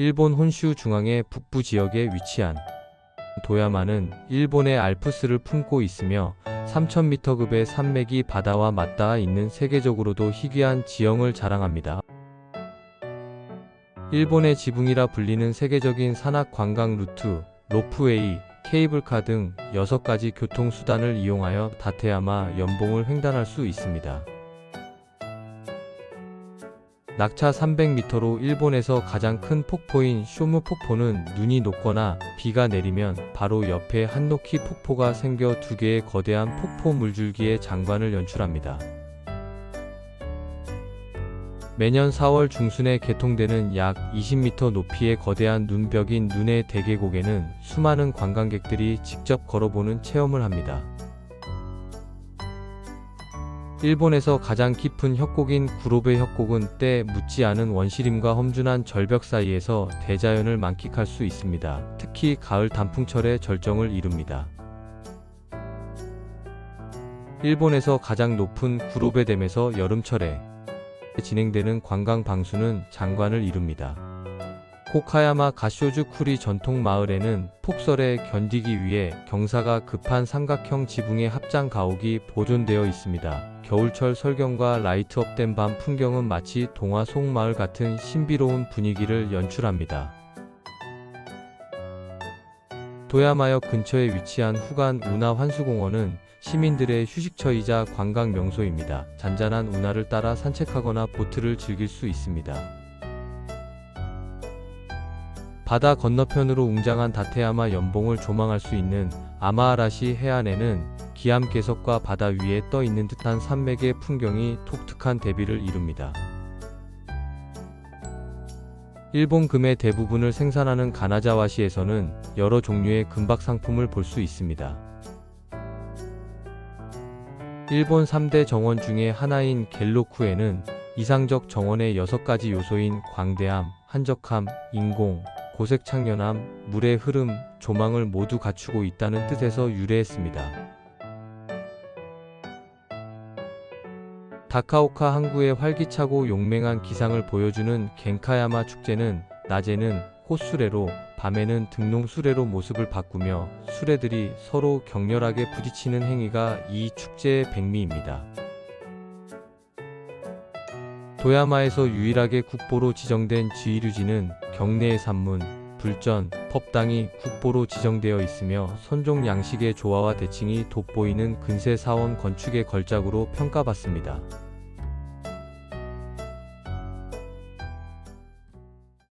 일본 혼슈 중앙의 북부 지역에 위치한 도야마는 일본의 알프스를 품고 있으며 3000m급의 산맥이 바다와 맞닿아 있는 세계적으로도 희귀한 지형을 자랑합니다. 일본의 지붕이라 불리는 세계적인 산악 관광 루트, 로프웨이, 케이블카 등 6가지 교통수단을 이용하여 다테야마 연봉을 횡단할 수 있습니다. 낙차 300m로 일본에서 가장 큰 폭포인 쇼무 폭포는 눈이 녹거나 비가 내리면 바로 옆에 한노키 폭포가 생겨 두 개의 거대한 폭포 물줄기의 장관을 연출합니다. 매년 4월 중순에 개통되는 약 20m 높이의 거대한 눈벽인 눈의 대계곡에는 수많은 관광객들이 직접 걸어보는 체험을 합니다. 일본에서 가장 깊은 협곡인 구로베 협곡은 때 묻지 않은 원시림과 험준한 절벽 사이에서 대자연을 만끽할 수 있습니다. 특히 가을 단풍철에 절정을 이룹니다. 일본에서 가장 높은 구로베댐에서 여름철에 진행되는 관광 방수는 장관을 이룹니다. 코카야마 가쇼주 쿠리 전통 마을에는 폭설에 견디기 위해 경사가 급한 삼각형 지붕의 합장 가옥이 보존되어 있습니다. 겨울철 설경과 라이트업된 밤 풍경은 마치 동화 속 마을 같은 신비로운 분위기를 연출합니다. 도야마역 근처에 위치한 후간 운하 환수공원은 시민들의 휴식처이자 관광 명소입니다. 잔잔한 운하를 따라 산책하거나 보트를 즐길 수 있습니다. 바다 건너편으로 웅장한 다테야마 연봉을 조망할 수 있는 아마아라시 해안에는 기암괴석과 바다 위에 떠 있는 듯한 산맥의 풍경이 독특한 대비를 이룹니다. 일본 금의 대부분을 생산하는 가나자와시에서는 여러 종류의 금박 상품을 볼 수 있습니다. 일본 3대 정원 중의 하나인 갤로쿠에는 이상적 정원의 6가지 요소인 광대함, 한적함, 인공, 고색 창연함, 물의 흐름, 조망을 모두 갖추고 있다는 뜻에서 유래했습니다. 다카오카 항구의 활기차고 용맹한 기상을 보여주는 겐카야마 축제는 낮에는 꽃수레로 밤에는 등농 수레로 모습을 바꾸며 수레들이 서로 격렬하게 부딪히는 행위가 이 축제의 백미입니다. 도야마에서 유일하게 국보로 지정된 지이류지는 경내의 산문, 불전, 법당이 국보로 지정되어 있으며 선종 양식의 조화와 대칭이 돋보이는 근세 사원 건축의 걸작으로 평가받습니다.